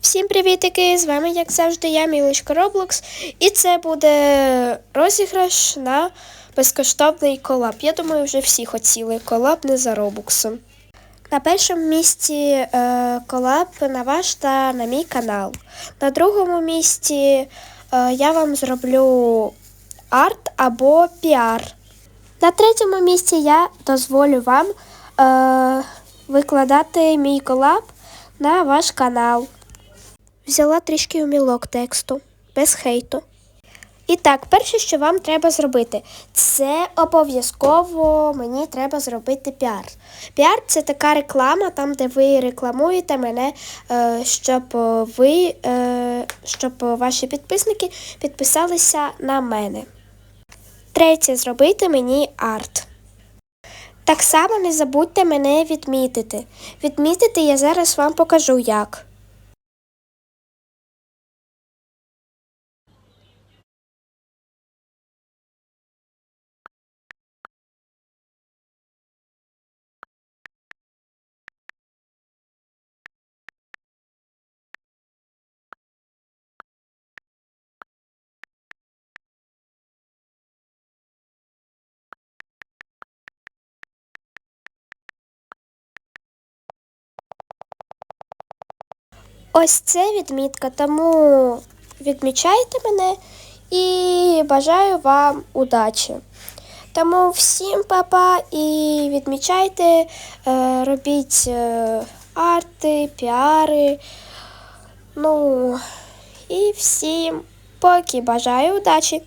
Всім привітики! З вами, як завжди, я, Мілочка Роблокс, і це буде розіграш на безкоштовний колаб. Я думаю, вже всі хотіли колаб не за робоксом. На першому місці е, колаб на ваш та на мій канал. На другому місці е, я вам зроблю арт або піар. На третьому місці я дозволю вам е, викладати мій колаб на ваш канал. Взяла трішки умілок тексту, без хейту. І так, перше, що вам треба зробити, це обов'язково мені треба зробити піар. Піар це така реклама, там, де ви рекламуєте мене, е, щоб ви, е, щоб ваші підписники підписалися на мене. Третє, зробити мені арт. Так само не забудьте мене відмітити. Відмітити я зараз вам покажу як. Ось це відмітка, тому відмічайте мене і бажаю вам удачі. Тому всім папа і відмічайте, е, робіть е, арти, піари. Ну і всім поки бажаю удачі.